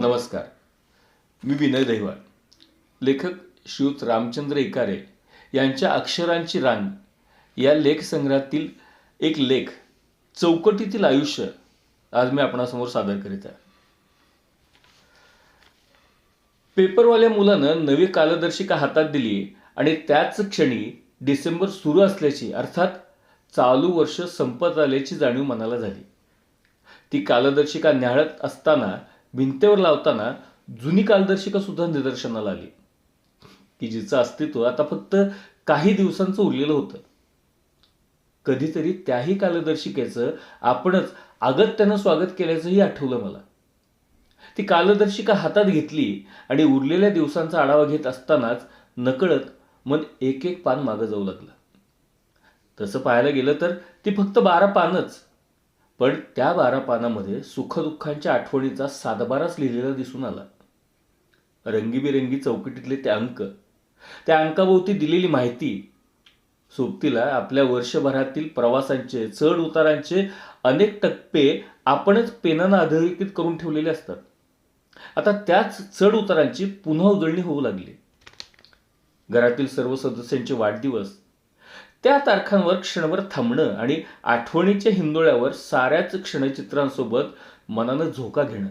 नमस्कार. मी विनय दैवाळ लेखक श्रीयुत रामचंद्र इकारे यांच्या अक्षरांची रांग या लेखसंग्रहातील एक लेख चौकटीतील आयुष्य आज मी आपणासमोर सादर करीत आहे. पेपरवाल्या मुलानं नवी कालदर्शिका हातात दिली आणि त्याच क्षणी डिसेंबर सुरू असल्याची अर्थात चालू वर्ष संपत आल्याची जाणीव मनाला झाली. ती कालदर्शिका न्याहाळत असताना भिंतेवर लावताना जुनी कालदर्शिका सुद्धा निदर्शनाला आली. की जिचं अस्तित्व आता फक्त काही दिवसांचं उरलेलं होतं. कधीतरी त्याही कालदर्शिकेचं आपणच अगत्यानं स्वागत केल्याचंही आठवलं मला. ती कालदर्शिका हातात घेतली आणि उरलेल्या दिवसांचा आढावा घेत असतानाच नकळत मन एक एक पान मागं जाऊ लागलं. तसं पाहायला गेलं तर ती फक्त बारा पानच. पण त्या बारा पानामध्ये सुखदुःखांच्या आठवणीचा सातबाराच लिहिलेला दिसून आला. रंगीबेरंगी चौकटीतले ते अंक त्या अंकाभोवती दिलेली माहिती सोबतीला आपल्या वर्षभरातील प्रवासांचे चढ उतारांचे अनेक टप्पे आपणच पेनानं अधोरेखित करून ठेवलेले असतात. आता त्याच चढ उतारांची पुन्हा उजळणी होऊ लागली. घरातील सर्व सदस्यांचे वाढदिवस त्या तारखांवर क्षणभर थांबणं आणि आठवणीच्या हिंदोळ्यावर साऱ्याच क्षणचित्रांसोबत मनानं झोका घेणं.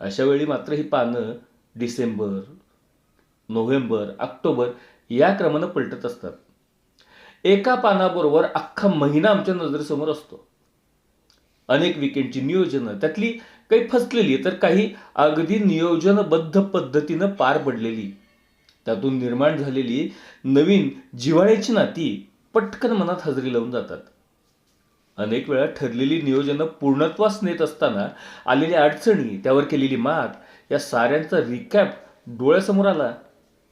अशा वेळी मात्र ही पानं डिसेंबर नोव्हेंबर ऑक्टोबर या क्रमानं पलटत असतात. एका पानाबरोबर अख्खा महिना आमच्या नजरेसमोर असतो. अनेक विकेंडची नियोजनं त्यातली काही फसलेली तर काही अगदी नियोजनबद्ध पद्धतीनं पार पडलेली त्यातून निर्माण झालेली नवीन जिव्हाळ्याची नाती पटकन मनात हजरी लावून जातात. अनेक वेळा ठरलेली नियोजनं पूर्णत्वास नेत असताना आलेल्या अडचणी त्यावर केलेली मात या साऱ्यांचा रिकॅप डोळ्यासमोर आला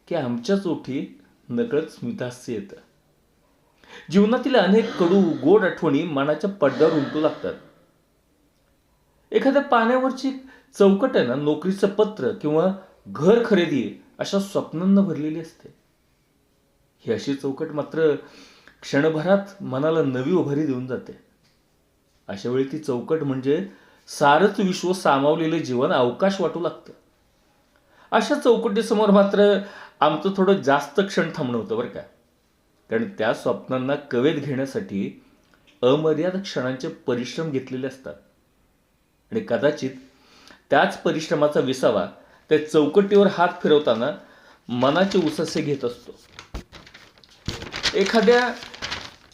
की आमच्याच ओठी नकळत स्मितास्य येतं. जीवनातील अनेक कडू गोड आठवणी मनाच्या पडद्यावर उमटू लागतात. एखाद्या पाण्यावरची चौकट आहे ना नोकरीचं पत्र किंवा घर खरेदी अशा स्वप्नांना भरलेली असते. ही अशी चौकट मात्र क्षणभरात मनाला नवी उभारी देऊन जाते. अशा वेळी ती चौकट म्हणजे सारच विश्व सामावलेलं जीवन अवकाश वाटू लागतं. अशा चौकटीसमोर मात्र आमचं थोडं जास्त क्षण थांबणं होतं बरं का. कारण त्या स्वप्नांना कवेत घेण्यासाठी अमर्याद क्षणांचे परिश्रम घेतलेले असतात. आणि कदाचित त्याच परिश्रमाचा विसावा त्या चौकटीवर हात फिरवताना मनाचे उससे घेत असतो. एखाद्या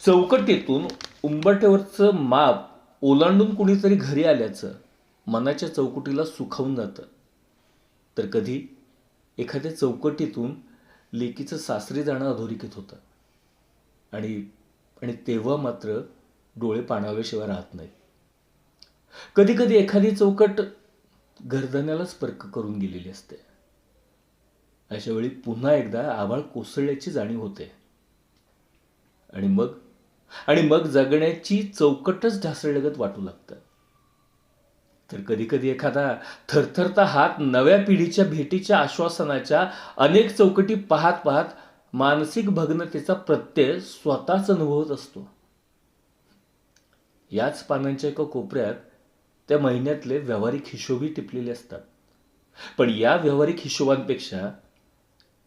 चौकटीतून उंबरठ्यावरचं माप ओलांडून कुणीतरी घरी आल्याचं मनाच्या चौकटीला सुखावून जातं. तर कधी एखाद्या चौकटीतून लेकीचं सासरी जाणं अधोरेखित होतं. आणि आणि तेव्हा मात्र डोळे पाणाव्याशिवाय राहत नाही. कधी कधी एखादी चौकट गर्दण्यालाच पर्क करून गेलेली असते. अशा वेळी पुन्हा एकदा आभाळ कोसळल्याची जाणीव होते. आणि मग आणि मग जगण्याची चौकटच ढासळल्यागत वाटू लागतं. तर कधी कधी एखादा थरथरता हात नव्या पिढीच्या भेटीच्या आश्वासनाच्या अनेक चौकटी पाहत पाहत मानसिक भग्नतेचा प्रत्यय स्वतःच अनुभवत असतो. याच पानांच्या एका कोपऱ्यात त्या महिन्यातले व्यावहारिक हिशोबही टिपलेले असतात. पण या व्यावहारिक हिशोबांपेक्षा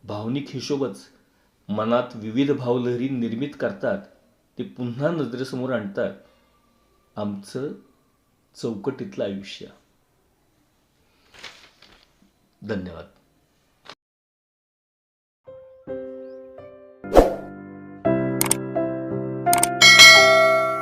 भावनिक हिशोबच मनात विविध भावलहरी निर्मित करतात ते पुन्हा नजरेसमोर आणतात आमचं चौकटीतलं आयुष्य. धन्यवाद.